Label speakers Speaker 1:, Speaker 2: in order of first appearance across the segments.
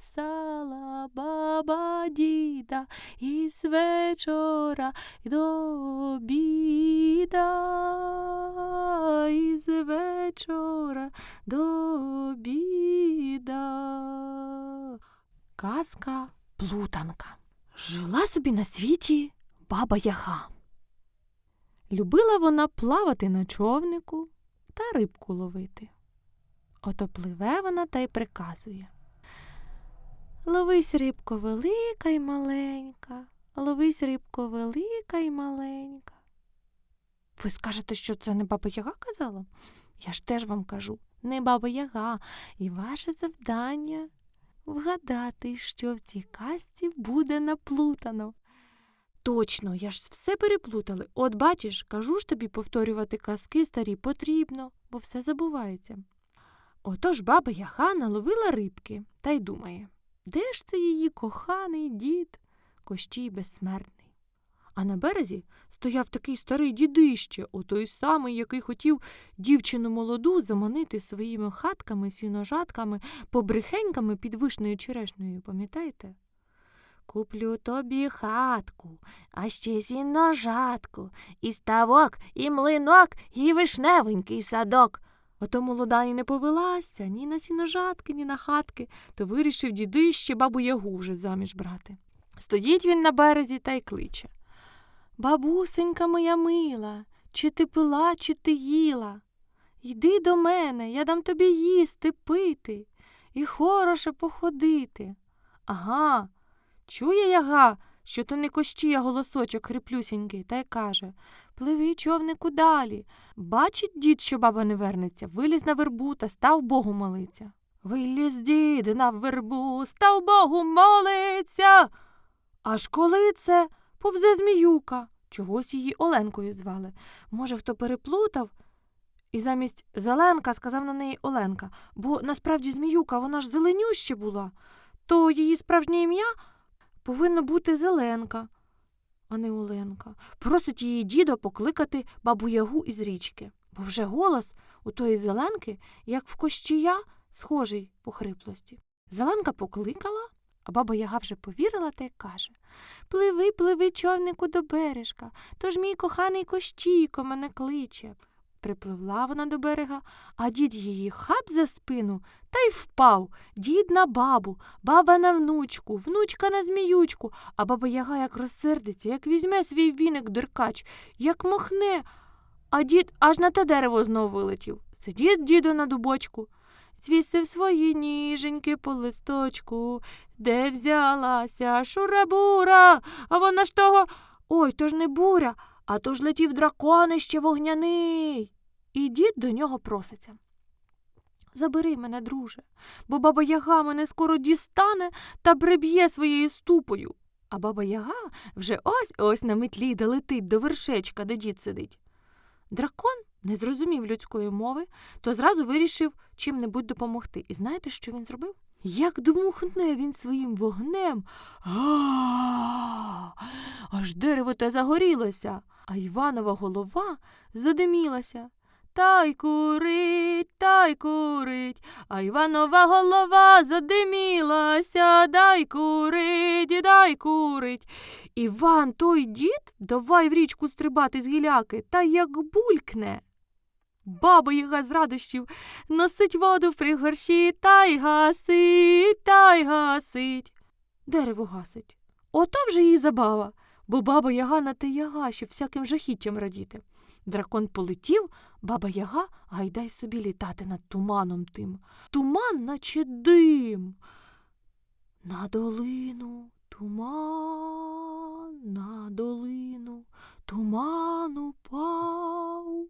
Speaker 1: писала баба діда із вечора до обіда, із вечора до обіда. Казка плутанка. Жила собі на світі баба Яга. Любила вона плавати на човнику та рибку ловити. Ото пливе вона та й приказує. Ловись, рибко, велика й маленька, ловись, рибко, велика й маленька. Ви скажете, що це не баба Яга казала? Я ж теж вам кажу, не баба Яга, і ваше завдання вгадати, що в цій казці буде наплутано. Точно, я ж все переплутали. От бачиш, кажу ж тобі повторювати казки старі потрібно, бо все забувається. Отож баба Яга наловила рибки та й думає, де ж це її коханий дід Кощій безсмертний. А на березі стояв такий старий дідище, отой самий, який хотів дівчину молоду заманити своїми хатками, сіножатками, побрехеньками під вишнею черешнею, пам'ятаєте? Куплю тобі хатку, а ще сіножатку, і ставок, і млинок, і вишневенький садок. Ото молода і не повелася ні на сіножатки, ні на хатки, то вирішив дідище бабу Ягу вже заміж брати. Стоїть він на березі та й кличе. Бабусенька моя мила, чи ти пила, чи ти їла? Йди до мене, я дам тобі їсти, пити і хороше походити. Ага, чує яга, що то не кощія голосочок хриплюсінький, та й каже Пливи, човнику, далі. Бачить дід, що баба не вернеться, виліз на вербу та став Богу молиться. Виліз дід на вербу, став Богу молиться. Аж коли це повзе зміюка. Чогось її Оленкою звали. Може, хто переплутав? І замість Зеленка сказав на неї Оленка, бо насправді зміюка, вона ж зеленюща була, то її справжнє ім'я повинно бути Зеленка, а не Оленка. Просить її дідо покликати бабу Ягу із річки, бо вже голос у тої Зеленки, як в кощія, схожий по хриплості. Зеленка покликала, а баба Яга вже повірила та й каже Пливи, пливи, човнику до бережка, тож мій коханий кощійко мене кличе. Припливла вона до берега, а дід її хап за спину та й впав. Дід на бабу, баба на внучку, внучка на зміючку, а баба Яга як розсердиться, як візьме свій віник деркач, як махне, а дід аж на те дерево знов вилетів. Сидить дідо на дубочку, звісив свої ніженьки по листочку, де взялася шурабура, а вона ж того. Ой, то ж не буря, а то ж летів драконище вогняний. І дід до нього проситься. Забери мене, друже, бо баба Яга мене скоро дістане та приб'є своєю ступою. А баба Яга вже ось ось на метлі долетить до вершечка, де дід сидить. Дракон не зрозумів людської мови, то зразу вирішив чим-небудь допомогти. І знаєте, що він зробив? Як дмухне він своїм вогнем, аж дерево те загорілося, а Іванова голова задимілася. Та й курить, та й курить, а Іванова голова задимілася, дай курить, дай курить. Іван той дід давай в річку стрибати з гіляки, та як булькне. Баба Яга з радощів носить воду в пригорші та й гасить, та й гасить. Дерево гасить. Ото вже їй забава, бо баба Яга на те яга, щоб всяким жахіттям радіти. Дракон полетів, баба Яга гайдай собі літати над туманом тим. Туман, наче дим. На долину туман, на долину туман упав.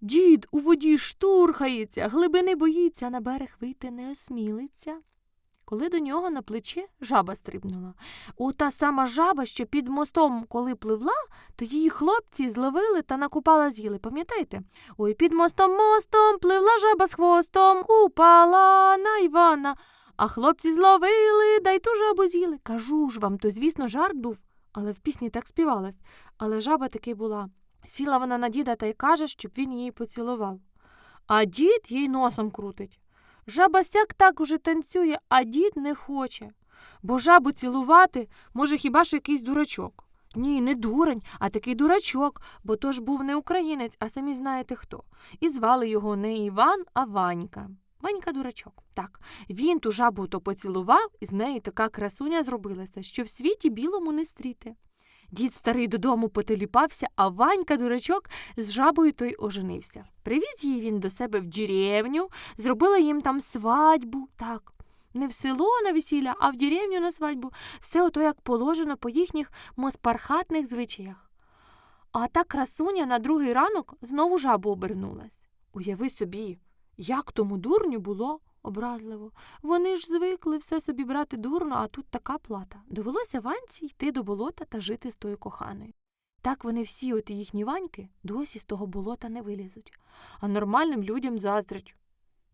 Speaker 1: Дід у воді штурхається, глибини боїться, на берег вийти не осмілиться. Коли до нього на плече жаба стрибнула. У та сама жаба, що під мостом, коли пливла, то її хлопці зловили та накупала з'їли, пам'ятаєте? Ой, під мостом мостом пливла жаба з хвостом, упала на Івана, а хлопці зловили, да й ту жабу з'їли. Кажу ж вам, то, звісно, жарт був, але в пісні так співалась. Але жаба таки була. Сіла вона на діда та й каже, щоб він її поцілував. А дід їй носом крутить. Жаба сяк так уже танцює, а дід не хоче. Бо жабу цілувати може хіба що якийсь дурачок. Ні, не дурень, а такий дурачок, бо то ж був не українець, а самі знаєте хто. І звали його не Іван, а Ванька. Ванька дурачок. Так, він ту жабу то поцілував, і з неї така красуня зробилася, що в світі білому не стріти. Дід старий додому потеліпався, а Ванька дурачок з жабою той оженився. Привіз її він до себе в деревню, зробила їм там свадьбу. Так, не в село на весілля, а в деревню на свадьбу. Все ото як положено по їхніх моспархатних звичаях. А та красуня на другий ранок знову жабу обернулась. Уяви собі, як тому дурню було образливо. Вони ж звикли все собі брати дурно, а тут така плата. Довелося Ванці йти до болота та жити з тою коханою. Так вони всі, от їхні ваньки, досі з того болота не вилізуть, а нормальним людям заздрять.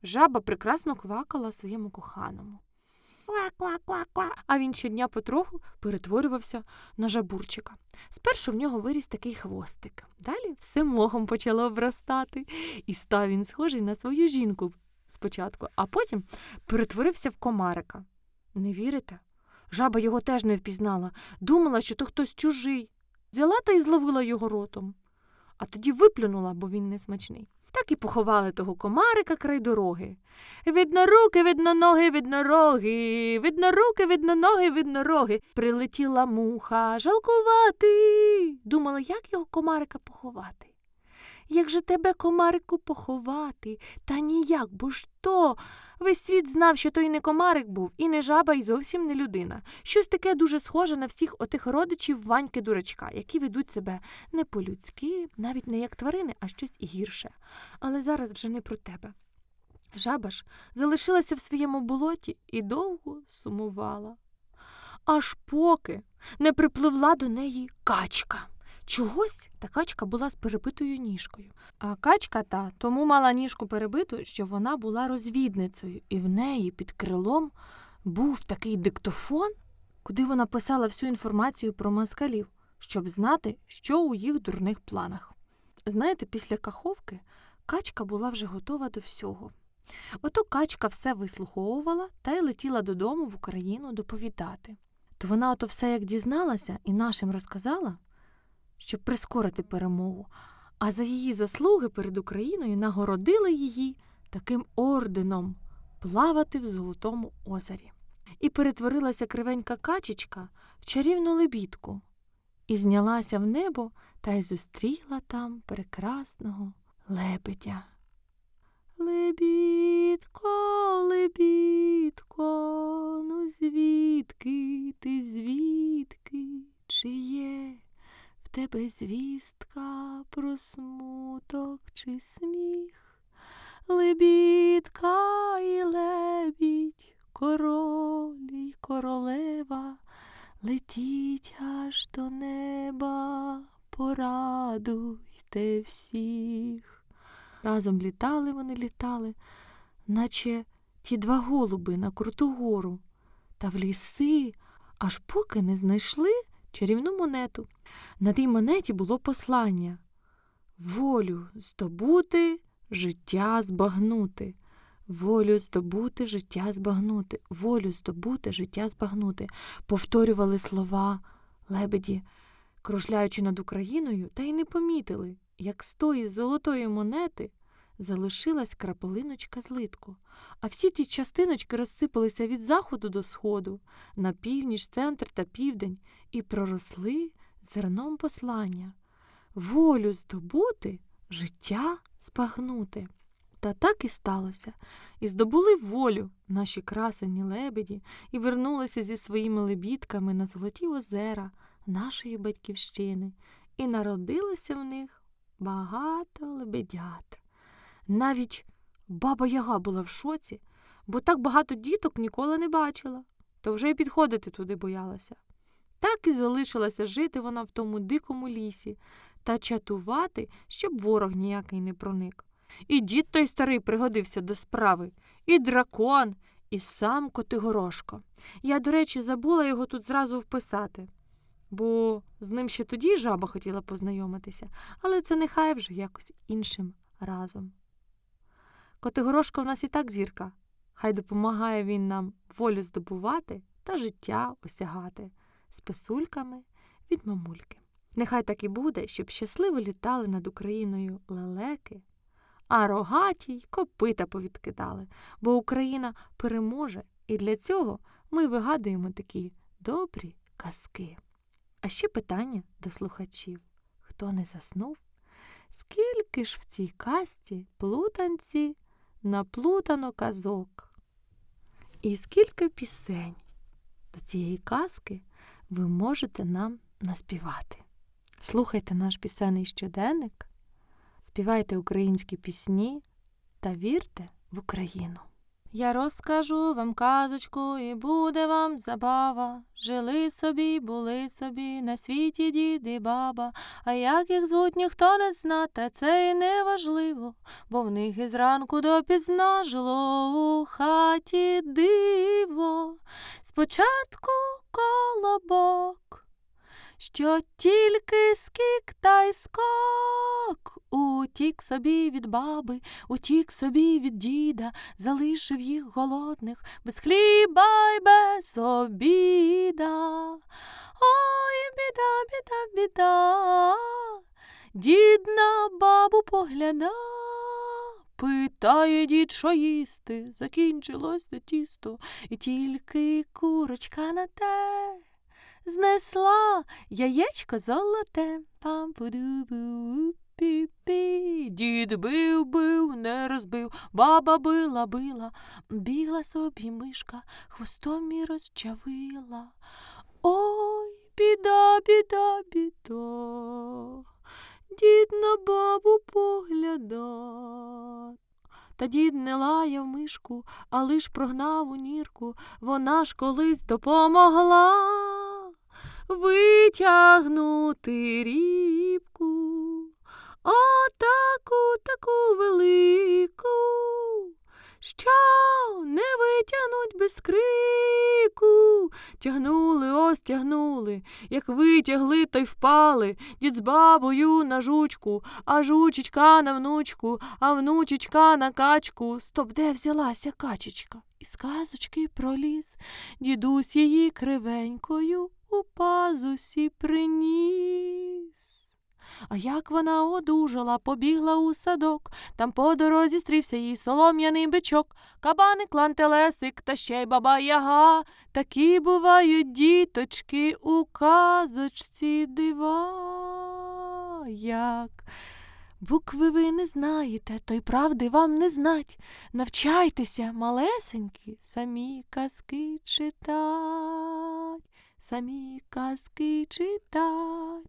Speaker 1: Жаба прекрасно квакала своєму коханому. А він щодня потроху перетворювався на жабурчика. Спершу в нього виріс такий хвостик, далі все мохом почало обростати, і став він схожий на свою жінку спочатку, а потім перетворився в комарика. Не вірите? Жаба його теж не впізнала, думала, що то хтось чужий. Взяла та й зловила його ротом, а тоді виплюнула, бо він не смачний. Так і поховали того комарика край дороги. Видно руки, видно ноги, видно роги, видно руки, видно ноги, видно роги. Прилетіла муха, жалкувати. Думала, як його комарика поховати. Як же тебе, комарику, поховати? Та ніяк, бо ж то. Весь світ знав, що той не комарик був, і не жаба, і зовсім не людина. Щось таке дуже схоже на всіх отих родичів Ваньки дурачка, які ведуть себе не по-людськи, навіть не як тварини, а щось гірше. Але зараз вже не про тебе. Жаба ж залишилася в своєму болоті і довго сумувала. Аж поки не припливла до неї качка. Чогось та качка була з перебитою ніжкою. А качка та тому мала ніжку перебиту, що вона була розвідницею, і в неї під крилом був такий диктофон, куди вона писала всю інформацію про москалів, щоб знати, що у їх дурних планах. Знаєте, після каховки качка була вже готова до всього. Ото качка все вислуховувала та й летіла додому в Україну доповідати. То вона ото все як дізналася і нашим розказала, щоб прискорити перемогу, а за її заслуги перед Україною нагородили її таким орденом плавати в Золотому озері. І перетворилася кривенька качечка в чарівну лебідку, і знялася в небо та й зустріла там прекрасного лебедя. Лебідко, лебідко, ну звідки ти звідки? Чи є тебе звістка про смуток чи сміх? Лебідка і лебідь, король і королева, летіть аж до неба, порадуйте всіх. Разом літали вони літали, наче ті два голуби на круту гору, та в ліси, аж поки не знайшли чарівну монету. На тій монеті було послання волю здобути, життя збагнути. Волю здобути, життя збагнути, волю здобути, життя збагнути. Повторювали слова лебеді, кружляючи над Україною, та й не помітили, як з тої золотої монети залишилась краплиночка злитку, а всі ті частиночки розсипалися від заходу до сходу, на північ, центр та південь, і проросли зерном послання волю здобути, життя збагнути. Та так і сталося. І здобули волю наші красені лебеді і вернулися зі своїми лебідками на золоті озера нашої батьківщини, і народилося в них багато лебедят. Навіть баба Яга була в шоці, бо так багато діток ніколи не бачила, то вже й підходити туди боялася. Так і залишилася жити вона в тому дикому лісі та чатувати, щоб ворог ніякий не проник. І дід той старий пригодився до справи, і дракон, і сам Котигорошко. Я, до речі, забула його тут зразу вписати, бо з ним ще тоді жаба хотіла познайомитися, але це нехай вже якось іншим разом. Котигорошко в нас і так зірка, Хай допомагає він нам волю здобувати та життя осягати з писульками від мамульки. Нехай так і буде, щоб щасливо літали над Україною лелеки, а рогаті й копита повідкидали, бо Україна переможе, і для цього ми вигадуємо такі добрі казки. А ще питання до слухачів: хто не заснув? Скільки ж в цій казці плутанці наплутано казок? І скільки пісень до цієї казки ви можете нам наспівати? Слухайте наш пісенний щоденник, співайте українські пісні та вірте в Україну. Я розкажу вам казочку, і буде вам забава. Жили собі, були собі на світі дід і баба. А як їх звуть, ніхто не зна, та це й не важливо, бо в них із ранку допізна жило у хаті диво. Спочатку колобок, що тільки скік та й скок. Утік собі від баби, утік собі від діда, залишив їх голодних без хліба й без обіда. Ой, біда, біда, біда. Дід на бабу погляда. Питає дід, що їсти, закінчилося тісто, і тільки курочка на те знесла яєчко золоте. пам пу пі пі Дід бив, бив, не розбив, баба била, била, бігла собі мишка, хвостом і розчавила. Ой, біда, біда, біда. Дід на бабу погляда. Та дід не лаяв мишку, а лиш прогнав у нірку. Вона ж колись допомогла витягнути рібку. Отаку таку велику, що не витягнуть без крику. Тягнули, ось тягнули, як витягли, то й впали. Дід з бабою на жучку, а жучечка на внучку, а внучечка на качку. Стоп, де взялася качечка? Із казочки проліз, дідусь її кривенькою у пазусі приніс. А як вона одужала, побігла у садок, там по дорозі стрівся їй солом'яний бичок, кабаник, лан, телесик та ще й баба яга. Такі бувають діточки у казочці дива. Як букви ви не знаєте, то й правди вам не знать. Навчайтеся, малесенькі, самі казки читать, самі казки читай.